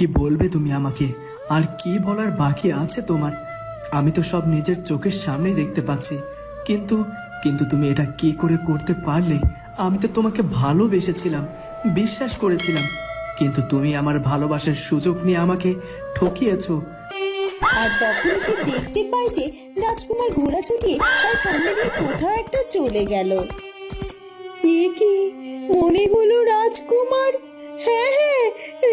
কি বলবে তুমি আমাকে? আর কি বলার বাকি আছে তোমার? আমি তো সব নিজের চোখের সামনেই দেখতে পাচ্ছি। কিন্তু কিন্তু তুমি এটা কি করে করতে পারলে? আমি তো তোমাকে ভালোবেসেছিলাম, বিশ্বাস করেছিলাম। কিন্তু তুমি আমার ভালোবাসার সুযোগ নিয়ে আমাকে ঠকিয়েছো। আর তখন সে দেখতে পায় যে রাজকুমার ঘোড়া ছুটিয়ে তার সামনে দিয়ে কোথাও একটা চলে গেল। এ কি? মনে হলো রাজকুমার? হ্যাঁ হ্যাঁ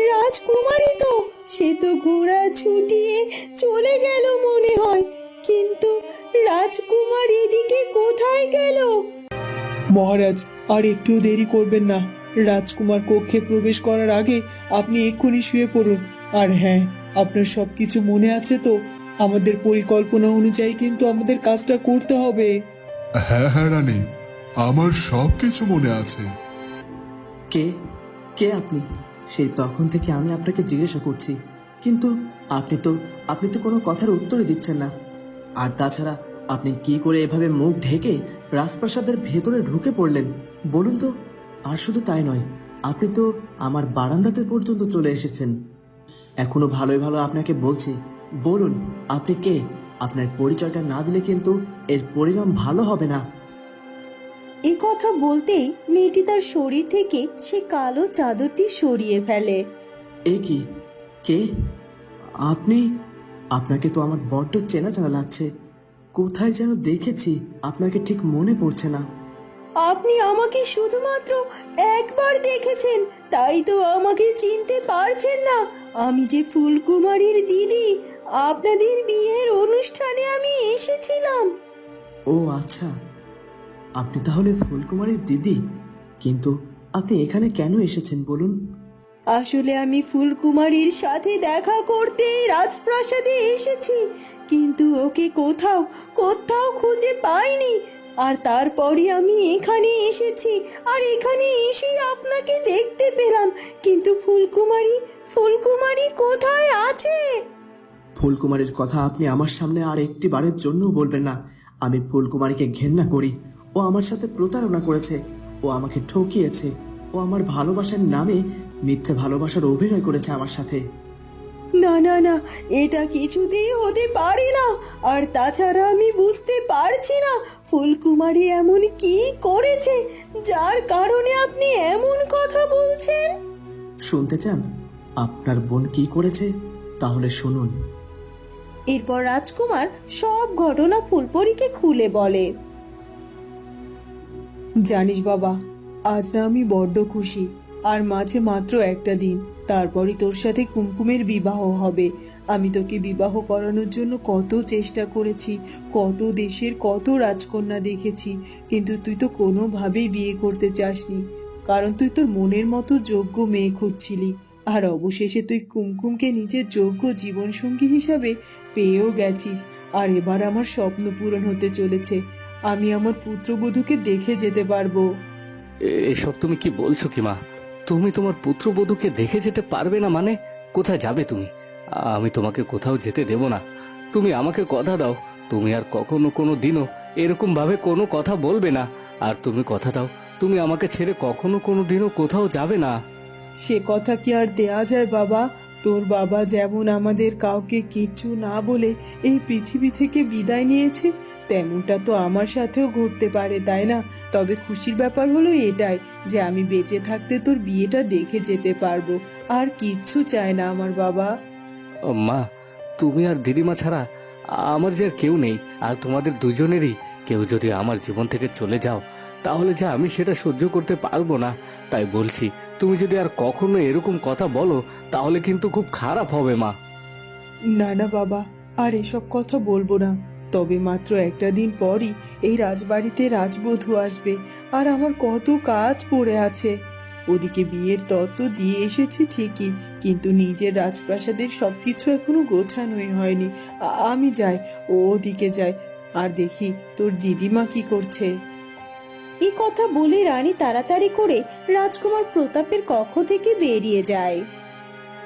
রাজকুমারই তো। সে তো ঘোড়া ছুটিয়ে চলে গেল মনে হয়। কিন্তু রাজকুমার এদিকে কোথায় গেল? মহারাজ আর একটু দেরি করবেন না। রাজকুমার কক্ষে প্রবেশ করার আগে আপনি এক্ষুনি শুয়ে পড়ুন। আর হ্যাঁ আপনার সব কিছু মনে আছে তো? আমাদের পরিকল্পনা অনুযায়ী কিন্তু আমাদের কাজটা করতে হবে। হ্যাঁ হ্যাঁ রানী। আমার সব কিছু মনে আছে। কে? কে আপনি? সেই তখন থেকে আমি আপনাকে জিজ্ঞাসা করছি। কিন্তু আপনি তো আপনি তো কোনো কথার উত্তরই দিচ্ছেন না। আর তাছাড়া আপনি কি করে এভাবে মুখ ঢেকে রাজপ্রাসাদের ভেতরে ঢুকে পড়লেন? বলুন তো। আর শুধু তাই নয়, আপনি তো আমার বারান্দাতে পর্যন্ত চলে এসেছেন। এখনও ভালোই ভালো আপনাকে বলছি। বলুন, আপনি কে? আপনার পরিচয়টা না দিলে কিন্তু এর পরিণাম ভালো হবে না। কথা বলতেই মেয়েটি তার শরীর থেকে সে কালো চাদরটি সরিয়ে ফেলে। এ কি? কে? আপনি? আপনাকে তো আমার বড্ড চেনা চেনা লাগছে। কোথায় যেন দেখেছি আপনাকে ঠিক মনে পড়ছে না। আপনি আমাকে শুধুমাত্র একবার দেখেছেন তাই তো আমাকে চিনতে পারছেন না। আমি যে ফুলকুমারীর দিদি আপনাদের বিয়ের অনুষ্ঠানে আমি এসেছিলাম। ও আচ্ছা। আপনি তাহলে ফুলকুমারীর দিদি। কিন্তু আপনি এখানে কেন এসেছেন বলুন? আসলে আমি ফুলকুমারীর সাথে দেখা করতে রাজপ্রাসাদে এসেছি কিন্তু ওকে কোথাও কোথাও খুঁজে পাইনি। আর তারপরই আমি এখানে এসেছি আর এখানে এসে আপনাকে দেখতে পেলাম। কিন্তু ফুলকুমারী ফুলকুমারী কোথায় আছে? ফুলকুমারীর কথা আপনি আমার সামনে আর একটি বারের জন্য বলবেন না। আমি ফুলকুমারীকে ঘেন্না করি। ও আমার সাথে প্রতারণা করেছে। ও আমাকে ঠকিয়েছে। ও আমার ভালোবাসার নামে মিথ্যে ভালোবাসার অভিনয় করেছে আমার সাথে। না না না এটা কিছুতেই হতে পারে না। আর তাছাড়া আমি বুঝতে পারছি না ফুলকুমারী এমন কি করেছে যার কারণে আপনি এমন কথা বলছেন। শুনতে চান? আপনার বোন কি করেছে? তাহলে শুনুন। এরপর রাজকুমার সব ঘটনা ফুলপরীকে খুলে বলে। জানিস বাবা, আজ না আমি বড্ড খুশি। আর মাঝে মাত্র একটা দিন, তারপরই তোর সাথে কুমকুমের বিবাহ হবে। আমি তোকে বিবাহ করানোর জন্য কত চেষ্টা করেছি, কত দেশের কত রাজকন্যা দেখেছি, কিন্তু তুই তো কোনোভাবেই বিয়ে করতে চাসনি। কারণ তুই তোর মনের মতো যোগ্য মেয়ে খুঁজছিলি। আর অবশেষে তুই কুমকুমকে নিজের যোগ্য জীবনসঙ্গী হিসাবে পেয়েও গেছিস। আর এবার আমার স্বপ্ন পূরণ হতে চলেছে। আমি আমার পুত্রবধূকে দেখে যেতে পারব। এসব তুমি কি বলছো কি মা? তুমি তোমার পুত্রবধূকে দেখে যেতে পারবে না মানে? কোথায় যাবে তুমি? আমি তোমাকে কোথাও যেতে দেব না। তুমি আমাকে কথা দাও। তুমি আর কখনো কোনো দিনও এরকম ভাবে কোনো কথা বলবে না। আর তুমি কথা দাও তুমি আমাকে ছেড়ে কখনো কোনো দিনও কোথাও যাবে না। সে কথা কি আর দেয়া যায় বাবা? তোর বাবা যেমন আমাদের কাউকে কিচ্ছু না বলে এই পৃথিবী থেকে বিদায় নিয়েছে, তেমনটা তো আমার সাথেও ঘটতে পারে, তাই না? তবে খুশির ব্যাপার হলো এটাই যে আমি বেঁচে থাকতে তোর বিয়েটা দেখে যেতে পারব। আর কিচ্ছু চায় না আমার বাবা। মা, তুমি আর দিদিমা ছাড়া আমার যে আর কেউ নেই, আর তোমাদের দুজনেরই কেউ যদি আমার জীবন থেকে চলে যাও, তাহলে যে আমি সেটা সহ্য করতে পারব না, তাই বলছি। তুমি যদি আর কখনো এরকম কথা বলো, তাহলে কিন্তু খুব খারাপ হবে, মা। না না, বাবা, আর এসব কথা বলব না। তবে মাত্র একটা দিন পরই এই রাজবাড়িতে রাজবধূ আসবে, আর আমার কত কাজ পড়ে আছে। ওদিকে বিয়ের তত্ত্ব দিয়ে এসেছি ঠিকই, কিন্তু নিজের রাজপ্রাসাদের সব কিছু এখনও গোছানোই হয়নি। আমি যাই ও ওদিকে যাই। আর দেখি তোর দিদিমা কি করছে। এই কথা বলে রানী তাড়াতাড়ি করে রাজকুমার প্রতাপের কক্ষ থেকে বেরিয়ে যায়।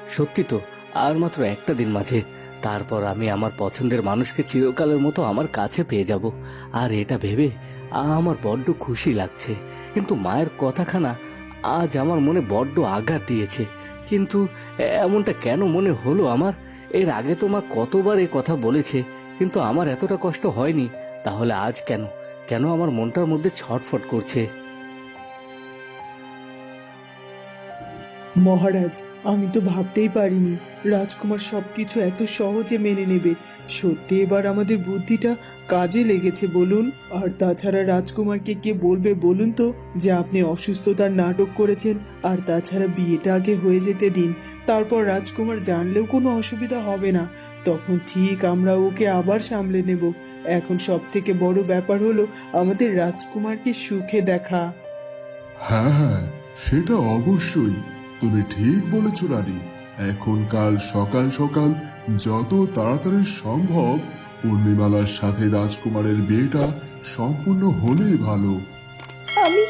সত্যি তো, আর মাত্র একটা দিন মাঝে। তারপর আমি আমার পছন্দের মানুষকে চিরকালের মতো আমার কাছে পেয়ে যাব। আর এটা ভেবে আমার বড্ড খুশি লাগছে। কিন্তু মায়ের কথাখানা আজ আমার মনে বড্ড আঘাত দিয়েছে। কিন্তু এমনটা কেন মনে হলো আমার? এর আগে তো মা কতবার এ কথা বলেছে, কিন্তু আমার এতটা কষ্ট হয়নি। তাহলে আজ কেন? কেন আমার মনটার মধ্যে ছটফট করছে? মহারাজ, আমি তো ভাবতেই পারিনি রাজকুমার সবকিছু এত সহজে মেনে নেবে। সত্যি এবার আমাদের বুদ্ধিটা কাজে লেগেছে, বলুন। আর তাছাড়া রাজকুমারকে কে বলবে বলুন তো, যে আপনি অসুস্থতার নাটক করেছেন, আর তাছাড়া বিয়েটা আগে হয়ে যেতে দিন। তারপর রাজকুমার জানলেও কোনো অসুবিধা হবে না। তখন ঠিক আমরা ওকে আবার সামলে নেব। এখন সব থেকে বড় ব্যাপার হলো আমাদের রাজকুমারকে সুখে দেখা। হ্যাঁ হ্যাঁ সেটা অবশ্যই। তুমি ঠিক বলেছ রানী। এখন কাল সকাল সকাল যত তাড়াতাড়ি সম্ভব উর্মিমালার সাথে রাজকুমারের বিয়েটা সম্পূর্ণ হলেই ভালো। আমি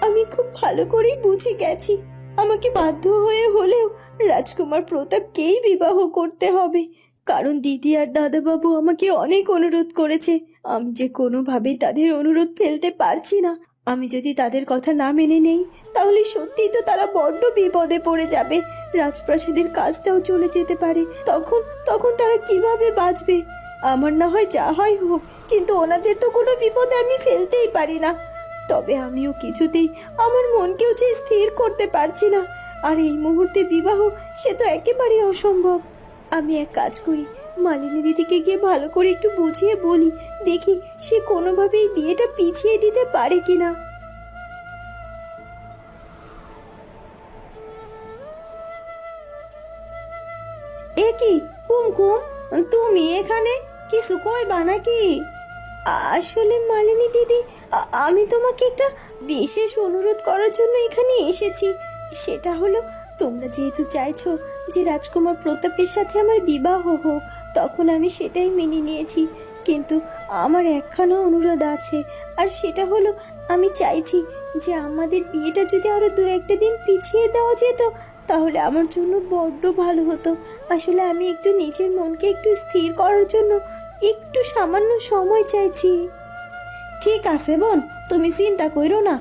আমি খুব ভালো করেই বুঝে গেছি। আমাকে বাধ্য হয়ে হলেও রাজকুমার প্রতাপকেই বিবাহ করতে হবে। কারণ দিদি আর দাদাবাবু আমাকে অনেক অনুরোধ করেছে। আমি যে কোনোভাবেই তাদের অনুরোধ ফেলতে পারছি না। আমি যদি তাদের কথা না মেনে নেই, তাহলে সত্যিই তো তারা বড্ড বিপদে পড়ে যাবে। রাজপ্রাসাদের কাজটাও চলে যেতে পারে। তখন তখন তারা কীভাবে বাঁচবে? আমার না হয় যা হয় হোক, কিন্তু ওনাদের তো কোনো বিপদে আমি ফেলতেই পারি না। তবে আমিও কিছুতেই আমার মনকেও যে স্থির করতে পারছি না। আর এই মুহূর্তে বিবাহ, সে তো একেবারেই অসম্ভব। আমি এক কাজ করি, মালিনী দিদিকে গিয়ে ভালো করে একটু বুঝিয়ে বলি, দেখি সে কোনোভাবেই বিয়েটা পিছিয়ে দিতে পারে কিনা। এ কি, কুমকুম, তুমি এখানে? কিছু কইবা নাকি? আসলে মালিনী দিদি আমি তোমাকে একটা বিশেষ অনুরোধ করার জন্য এখানে এসেছি। সেটা হলো তোমরা যেহেতু চাইছো যে রাজকুমার প্রতাপের সাথে আমার বিবাহ হোক, তখন আমি সেটাই মেনে নিয়েছি। কিন্তু আমার একখানা অনুরোধ আছে, আর সেটা হলো আমি চাইছি যে আমাদের বিয়েটা যদি আরও দু একটা দিন পিছিয়ে দেওয়া যেত, তাহলে আমার জন্য বড্ড ভালো হতো। আসলে আমি একটু নিজের মনকে একটু স্থির করার জন্য একটু সামান্য সময় চাইছি। ঠিক আছে বোন, তুমি চিন্তা করো না,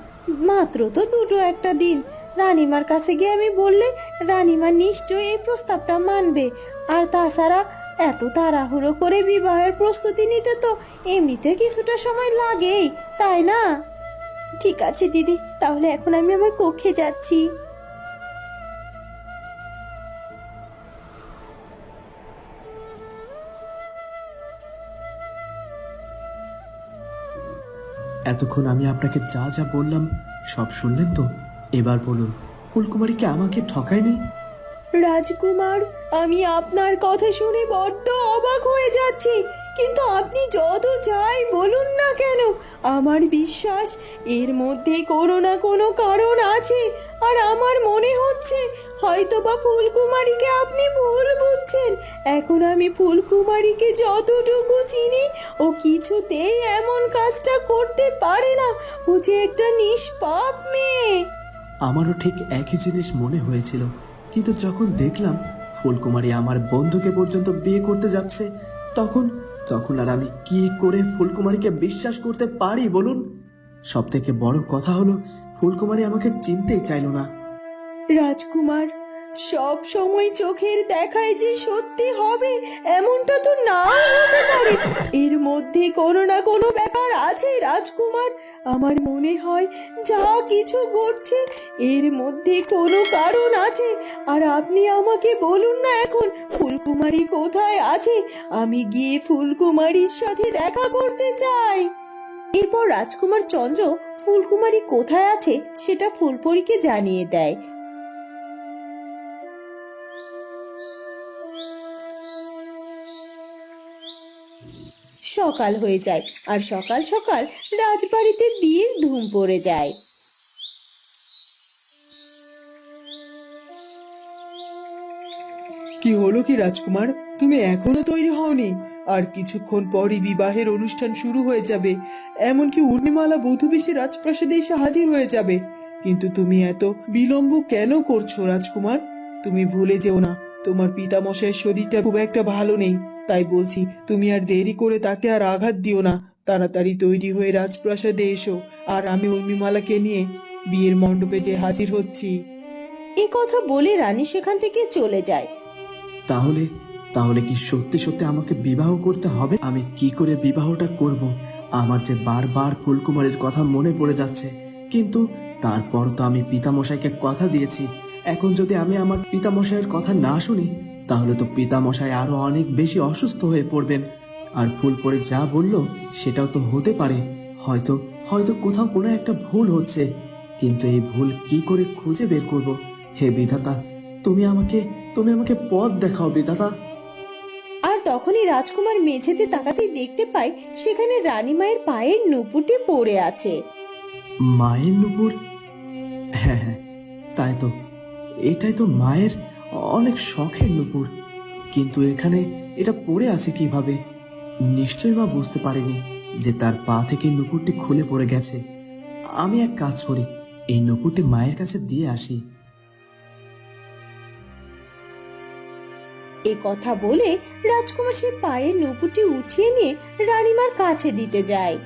মাত্র তো দুটো একটা দিন। রানিমার কাছে গিয়ে আমি বললে, রানিমা নিশ্চয়ই এই প্রস্তাবটা মানবে। আর তাছাড়া এত তাড়াহুড়ো করে বিবাহের প্রস্তুতি নিতে তো এমনিতে কিছুটা সময় লাগেই, তাই না? ঠিক আছে, দিদি, তাহলে এখন আমি আমার কক্ষে যাচ্ছি। এতক্ষণ আমি আপনাকে যা যা বললাম সব শুনলেন তো? এবার বলুন ফুলকুমারী কি আমাকে ঠকায়নি? রাজকুমার, আমি আপনার কথা শুনে বড্ড অবাক হয়ে যাচ্ছি। কিন্তু আপনি যত যাই বলুন না কেন, আমার বিশ্বাস এর মধ্যে কোনো না কোনো কারণ আছে। আর আমার মনে হচ্ছে হয়তো বা ফুলকুমারীকে আপনি ভুল বুঝছেন। এখন আমি ফুলকুমারীকে যতটুকু চিনি, ও কিছুতেই এমন কাজটা করতে পারে না। ও যে একটা নিষ্পাপ মেয়ে। আমারও ঠিক একই জিনিস মনে হয়েছিল। কিন্তু যখন দেখলাম ফুলকুমারী আমার বন্ধুকে পর্যন্ত বিয়ে করতে যাচ্ছে, তখন তখন আর আমি কি করে ফুলকুমারীকে বিশ্বাস করতে পারি বলুন? সব থেকে বড় কথা হলো, ফুলকুমারী আমাকে চিনতেই চাইলো না। রাজকুমার, সব সময় চোখের দেখায় যে সত্যি হবে, এমনটা তো না হতে পারে। এর মধ্যে কোনো না কোনো ব্যাপার আছে রাজকুমার, আমার মনে হয় যা কিছু ঘটছে এর মধ্যে কোনো কারণ আছে। আর আপনি আমাকে বলুন না এখন, ফুলকুমারী কোথায় আছে? আমি গিয়ে ফুলকুমারীর সাথে দেখা করতে চাই। এরপর রাজকুমার চন্দ্র, ফুলকুমারী কোথায় আছে? সেটা ফুলপরীকে জানিয়ে দেয়। সকাল হয়ে যায় আর সকাল সকাল রাজবাড়িতে বিয়ের ধুম পড়ে যায়। কি হলো কি রাজকুমার? তুমি এখনও তৈরি হওনি? আর কিছুক্ষণ পরই বিবাহের অনুষ্ঠান শুরু হয়ে যাবে। এমনকি উর্মিমালা বধূ বেশি রাজপ্রাসাদে এসে হাজির হয়ে যাবে। কিন্তু তুমি এত বিলম্ব কেন করছ রাজকুমার? তুমি ভুলে যেও না, তোমার পিতামশাইয়ের শরীরটা খুব একটা ভালো নেই। তাই বলছি তুমি আর দেরি করে তাকে আর আঘাত দিও না। তাড়াতাড়ি তৈরি হয়ে রাজপ্রাসাদে এসো আর আমি উর্মিমালাকে নিয়ে বিয়ের মণ্ডপে যে হাজির হচ্ছি। এ কথা বলে রানী সেখান থেকে চলে যায়। তাহলে তাহলে কি সত্যি সত্যি আমাকে বিবাহ করতে হবে? আমি কি করে বিবাহটা করব? আমার যে বারবার ফুলকুমারের কথা মনে পড়ে যাচ্ছে। কিন্তু তারপর তো আমি পিতামশাইকে কথা দিয়েছি। এখন যদি আমি আমার পিতামশাইয়ের কথা না শুনি তাহলে তো পিতামশাই আরও অনেক বেশি অসুস্থ হয়ে পড়বেন। আর ফুল পরে যা বলল সেটাও তো হতে পারে। হয়তো হয়তো কোথাও কোনো একটা ভুল হচ্ছে। কিন্তু এই ভুল কি করে খুঁজে বের করব? হে বিধাতা তুমি আমাকে তুমি আমাকে পথ দেখাও বিধাতা। আর তখনই রাজকুমার মেঝেতে তাকাতেই দেখতে পায় সেখানে রানী মায়ের পায়ের নুপুরটি পড়ে আছে। মায়ের নুপুর? হ্যাঁ হ্যাঁ তাই তো। এটাই তো মায়ের অনেক শখের নুপুর। কিন্তু এখানে এটা পড়ে আছে কীভাবে? নিশ্চয়ই মা বুঝতে পারেনি যে তার পা থেকে নুপুরটি খুলে পড়ে গেছে। আমি এক কাজ করি, এই নুপুরটি মায়ের কাছে দিয়ে আসি। এ কথা বলে রাজকুমার সে পায়ের নুপুরটি উঠিয়ে নিয়ে রানীমার কাছে দিতে যায়।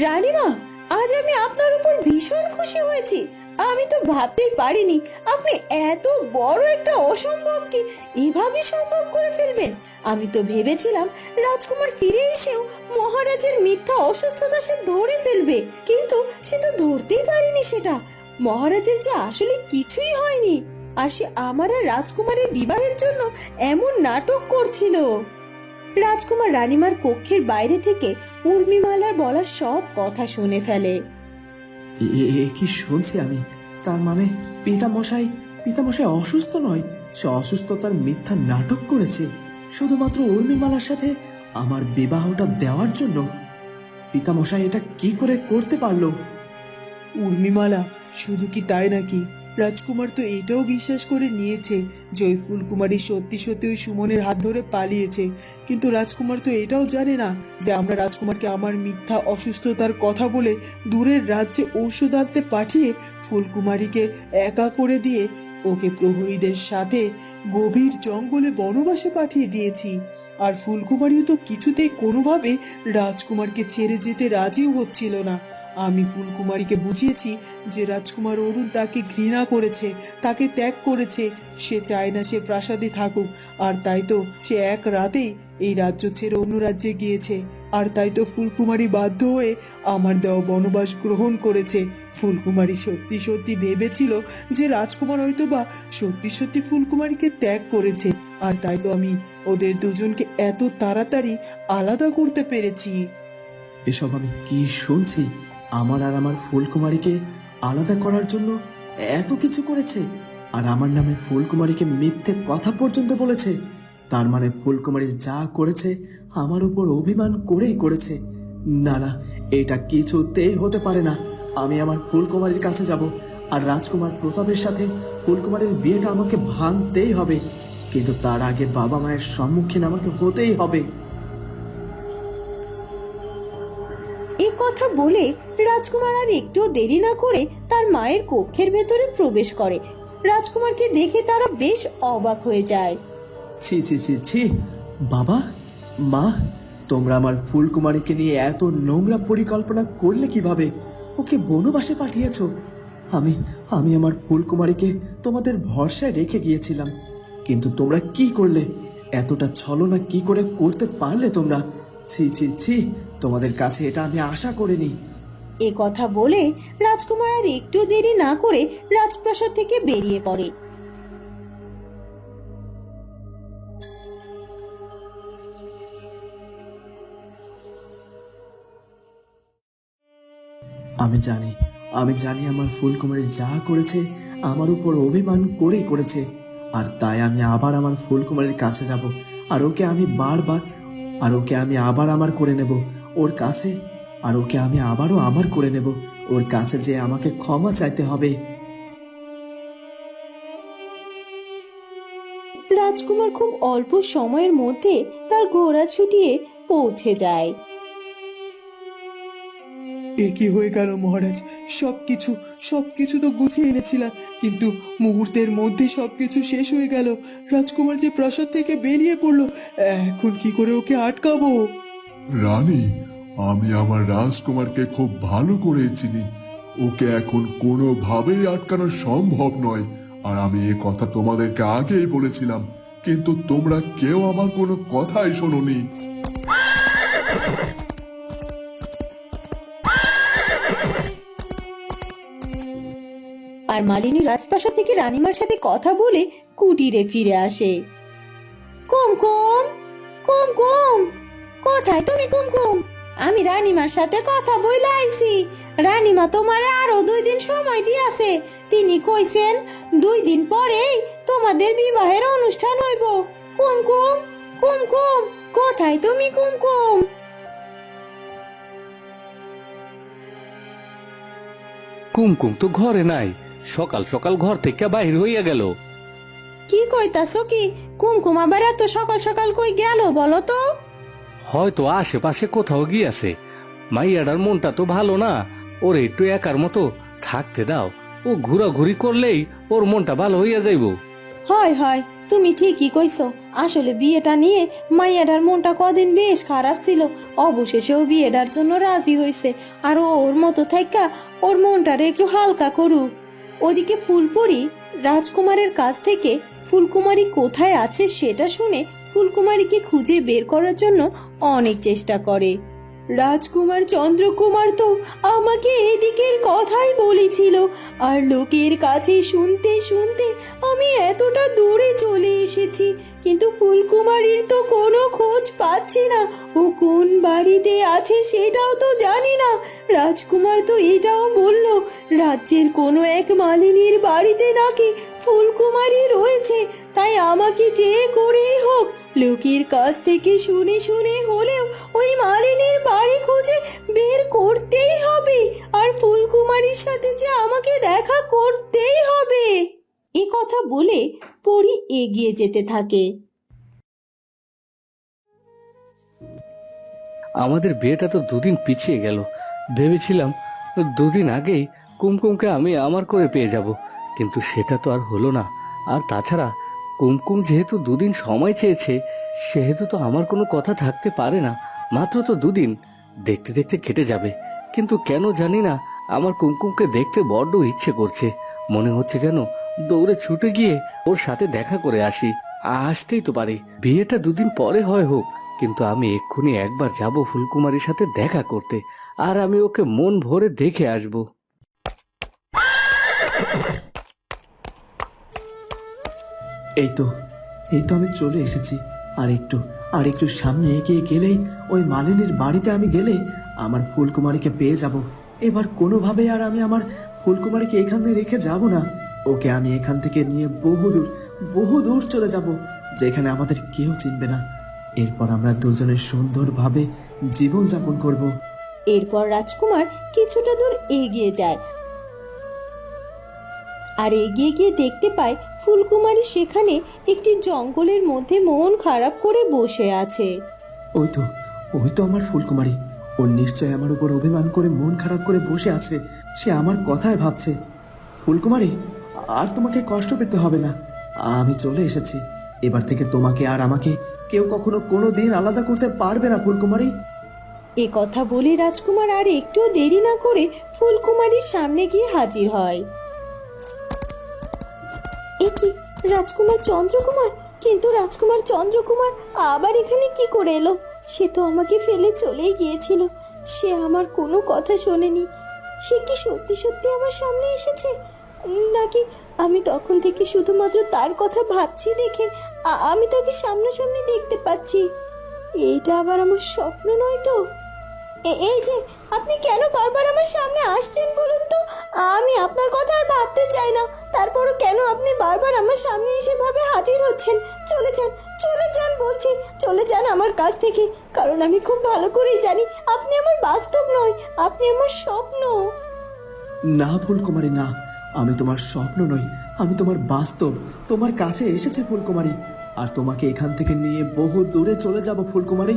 রানীমা, আজ আমি আপনার উপর ভীষণ খুশি হয়েছি। আমি তো ভাবতেই পারিনি আপনি এত বড় একটা অসম্ভবকে এভাবে সম্ভব করে ফেলবেন। আমি তো ভেবেছিলাম রাজকুমার ফিরে এসেও মহারাজের মিথ্যা অসুস্থতা সে ধরে ফেলবে, কিন্তু সে তো ধরতেই পারেনি সেটা। মহারাজের যে আসলে কিছুই হয়নি, আর সে আমার আর রাজকুমারের বিবাহের জন্য এমন নাটক করছিল। রাজকুমার রানীমার কক্ষের বাইরে থেকে উর্মিমালার বলা সব কথা শুনে ফেলে। এ- কি শুনছি আমি? তার মানে পিতামশাই পিতামশাই অসুস্থ নয়, সে অসুস্থতার মিথ্যা নাটক করেছে। শুধুমাত্র উর্মিমালার সাথে আমার বিবাহটা দেওয়ার জন্য। পিতামশাই এটা কি করে করতে পারল? উর্মিমালা, শুধু কি তাই নাকি? রাজকুমার তো এটাও বিশ্বাস করে নিয়েছে যে ওই ফুলকুমারী সত্যি সত্যি ওই সুমনের হাত ধরে পালিয়েছে। কিন্তু রাজকুমার তো এটাও জানে না যে আমরা রাজকুমারকে আমার মিথ্যা অসুস্থতার কথা বলে দূরের রাজ্যে ঔষধ আনতে পাঠিয়ে ফুলকুমারীকে একা করে দিয়ে ওকে প্রহরীদের সাথে গভীর জঙ্গলে বনবাসে পাঠিয়ে দিয়েছি। আর ফুলকুমারীও তো কিছুতেই কোনোভাবে রাজকুমারকে ছেড়ে যেতে রাজিও হচ্ছিল না। আমি ফুলকুমারীকে বুঝিয়েছি যে রাজকুমার অরুণ তাকে ঘৃণা করেছে, তাকে ত্যাগ করেছে। সে চায় না সে প্রাসাদে থাকুক, আর তাই তো সে এক রাতেই এই রাজ্য ছেড়ে অন্য রাজ্যে গিয়েছে। আর তাই তো ফুলকুমারী বাধ্য হয়ে আমার দেওয়া বনবাস গ্রহণ করেছে। ফুলকুমারী সত্যি সত্যি ভেবেছিল যে রাজকুমার হয়তো বা সত্যি সত্যি ফুলকুমারীকে ত্যাগ করেছে। আর তাই তো আমি ওদের দুজনকে এত তাড়াতাড়ি আলাদা করতে পেরেছি। এসব আমি কি শুনছি? আমার আর আমার ফুলকুমারীকে আলাদা করার জন্য এত কিছু করেছে। আর আমার নামে ফুলকুমারীকে মিথ্যে কথা পর্যন্ত বলেছে। তার মানে ফুলকুমারী যা করেছে, আমার উপর অভিমান করেই করেছে। না না, এটা কিছুতেই হতে পারে না। আমি আমার ফুলকুমারীর কাছে যাব, আর রাজকুমার প্রতাপের সাথে ফুলকুমারীর বিয়েটা আমাকে ভাঙতেই হবে। কিন্তু তার আগে বাবা মায়ের সম্মুখীন আমাকে হতেই হবে। বলে রাজকুমার আর একটু দেরি না করে তার মায়ের কক্ষের ভেতরে প্রবেশ করে। রাজকুমারকে দেখে তারা বেশ অবাক হয়ে যায়। ছি ছি ছি ছি, বাবা, মা, তোমরা আমার ফুলকুমারীকে নিয়ে এত নোংরা পরিকল্পনা করলে কীভাবে? ওকে বনবাসে পাঠিয়েছো। আমি আমি আমার ফুলকুমারীকে তোমাদের ভরসায় রেখে গিয়েছিলাম। কিন্তু তোমরা কি করলে? এতটা ছলনা কি করে করতে পারলে তোমরা? ছি ছি ছি তোমাদের কাছে এটা আমি আশা করিনি। এ কথা বলে রাজকুমার আর একটু দেরি না করে রাজপ্রাসাদ থেকে বেরিয়ে পড়ে। আমি জানি আমি জানি আমার ফুলকুমারী যা করেছে আমার উপর অভিমান করেই করেছে। আর তাই আমি আবার আমার ফুলকুমারীর কাছে যাব আর ওকে আমি বারবার আর ওকে আমি আবার আমার করে নেব। ওর কাছে, আর ওকে আমি আবারও আমার করে নেব। ওর কাছে যে আমাকে ক্ষমা চাইতে হবে। রাজকুমার খুব অল্প সময়ের মধ্যে তার ঘোড়া ছুটিয়ে পৌঁছে যায়। এ কি হয়ে গেল মহারাজ? সবকিছু সবকিছু তো গুছিয়ে এনেছিলাম, কিন্তু মুহূর্তের মধ্যে সবকিছু শেষ হয়ে গেল। রাজকুমার যে প্রাসাদ থেকে বেরিয়ে পড়ল, এখন কি করে ওকে আটকাবো? রানী, আমি আমার রাজকুমারকে খুব ভালো করে চিনি। ওকে এখন কোনোভাবেই আটকানো সম্ভব নয়। আর আমি এই কথা তোমাদেরকে আগেই বলেছিলাম, কিন্তু তোমরা কেউ আমার কোনো কথাই শোনোনি। আর মালিনী রাজপ্রাসাদ থেকে রানীমার সাথে কথা বলে কুটিরে ফিরে আসে। কুমকুম কুমকুম কোথায় তুমি কুমকুম আমি রানীমার সাথে কথা বইলে আইছি। রানীমা তোমারে আরও দুই দিন সময় দিয়াছে। তিনি কইছেন, দুই দিন পরেই তোমাদের বিবাহের অনুষ্ঠান হইব। কুমকুম কুমকুম কোথায় তুমি কুমকুম কুমকুম তো ঘরে নাই। সকাল সকাল ঘর থেকে বাহির হইয়া গেল। কি কইতাছো কি? কুমকুম আবার এত সকাল সকাল কই গেল বলো তো? হয়তো আশেপাশে কোথাও গিয়াছে। মাইয়াডার মনটা তো ভালো না। ওর একটু একার মতো থাকতে দাও। ও ঘোরাঘুরি করলেই ওর মনটা ভালো হইয়া যাইব। হয় হয় তুমি ঠিকই কইছো। আসলে বিয়েটা নিয়ে মাইয়াটার মনটা কদিন বেশ খারাপ ছিল। অবশেষে ও বিয়েটার জন্য রাজি হয়েছে আর ওর মতো থাইকা ওর মনটারে একটু হালকা করুক। ওদিকে ফুলপরি রাজকুমারের কাছ থেকে, ফুলকুমারী কোথায় আছে সেটা শুনে ফুলকুমারীকে খুঁজে বের করার জন্য অনেক চেষ্টা করে। রাজকুমার চন্দ্রকুমার তো আমাকে এদিকের কথাই বলেছিল, আর লোকের কাছে শুনতে শুনতে আমি এতটা দূরে চলে এসেছি কিন্তু ফুলকুমারীর তো কোনো খোঁজ পাচ্ছি না। ও কোন বাড়িতে আছে সেটাও তো জানি না। রাজকুমার তো এটাও বলল, রাজ্যের কোনো এক মালিনীর বাড়িতে নাকি ফুলকুমারী রয়েছে। তাই আমাকে যে করেই হোক, লোকের কাছ থেকে শুনে শুনে হলেও ওই মালিনীর বাড়ি খুঁজে বের করতেই হবে। আর ফুলকুমারীর সাথে যে আমাকে দেখা করতেই হবে। এ কথা বলে পরি এগিয়ে যেতে থাকে। আমাদের বিয়েটা তো দুদিন পিছিয়ে গেল। ভেবেছিলাম দুদিন আগেই কুমকুমকে আমি আমার করে পেয়ে যাব, কিন্তু সেটা তো আর হলো না। আর তাছাড়া কুমকুম যেহেতু দুদিন সময় চেয়েছে, সেহেতু তো আমার কোনো কথা থাকতে পারে না। মাত্র তো দুদিন। দেখতে দেখতে কেটে যাবে। কিন্তু কেন জানি না, আমার কুমকুমকে দেখতে বড্ড ইচ্ছে করছে। মনে হচ্ছে যেন দৌড়ে ছুটে গিয়ে ওর সাথে দেখা করে আসি। আসতেই তো পারি, বিয়েটা দুদিন পরে হয় হোক, কিন্তু আমি এক্ষুনি একবার যাব ফুলকুমারীর সাথে দেখা করতে, আর আমি ওকে মন ভরে দেখে আসব। এই তো এই তো আমি চলে এসেছি। আর একটু আর একটু সামনে এগিয়ে গেলেই ওই মালিনীর বাড়িতে আমি গেলে আমার ফুলকুমারীকে পেয়ে যাব। এবার কোনোভাবে আর আমি আমার ফুলকুমারীকে এখানে রেখে যাব না। ওকে আমি এখান থেকে নিয়ে বহু দূর বহু দূর চলে যাব যেখানে আমাদের কেউ চিনবে না। এরপর আমরা দুজনে সুন্দরভাবে জীবনযাপন করব। এরপর রাজকুমার কিছুটা দূর এগিয়ে যায়। আর এগিয়ে গিয়ে দেখতে পায় ফুলকুমারী সেখানে একটি জঙ্গলের মধ্যে মন খারাপ করে বসে আছে। ওই তো ওই তো আমার ফুলকুমারী। ও নিশ্চয় আমার উপর অভিমান করে মন খারাপ করে বসে আছে। সে আমার কথায় ভাবছে ফুলকুমারী আর তোমাকে কষ্ট পেতে হবে না। আমি চলে এসেছি। এবার থেকে তোমাকে আর আমাকে কেউ কখনো কোনো দিন আলাদা করতে পারবে না, ফুলকুমারী। এ কথা বলে রাজকুমার আর একটু দেরি না করে ফুলকুমারীর সামনে গিয়ে হাজির হয়। এ কি, রাজকুমার চন্দ্রকুমার? কিন্তু রাজকুমার চন্দ্রকুমার আবার এখানে কি করে এলো? সে তো আমাকে ফেলে চলেই গিয়েছিল। সে আমার কোনো কথা শোনেনি। সে কি সত্যি সত্যি আমার সামনে এসেছে? নাকি আমি তখন থেকে শুধুমাত্র তার কথা ভাবছি দেখে আমি তাকে সামনাসামনি দেখতে পাচ্ছি। এইটা আবার আমার স্বপ্ন নয় তো। এই যে, আপনি কেন বারবার আমার সামনে আসছেন বলুন তো? আমি আপনার কথা আর ভাবতে চাই না। তারপরও কেন আপনি বারবার আমার সামনে এসে ভাবে হাজির হচ্ছেন? চলে যান চলে যান বলছি। চলে যান আমার কাছ থেকে। কারণ আমি খুব ভালো করেই জানি আপনি আমার বাস্তব নয়, আপনি আমার স্বপ্ন। না ফুলকুমারী না। আমি তোমার স্বপ্ন নই, আমি তোমার বাস্তব, তোমার কাছে এসেছে ফুলকুমারী। আর তোমাকে এখান থেকে নিয়ে বহু দূরে চলে যাব ফুলকুমারী।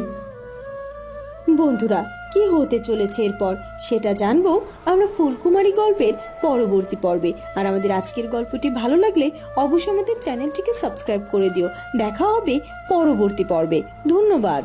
বন্ধুরা, কি হতে চলেছে এরপর? সেটা জানব আমরা ফুলকুমারী গল্পের পরবর্তী পর্বে। আর আমাদের আজকের গল্পটি ভালো লাগলে অবশ্যই আমাদের চ্যানেলটিকে সাবস্ক্রাইব করে দিও। দেখা হবে পরবর্তী পর্বে। ধন্যবাদ।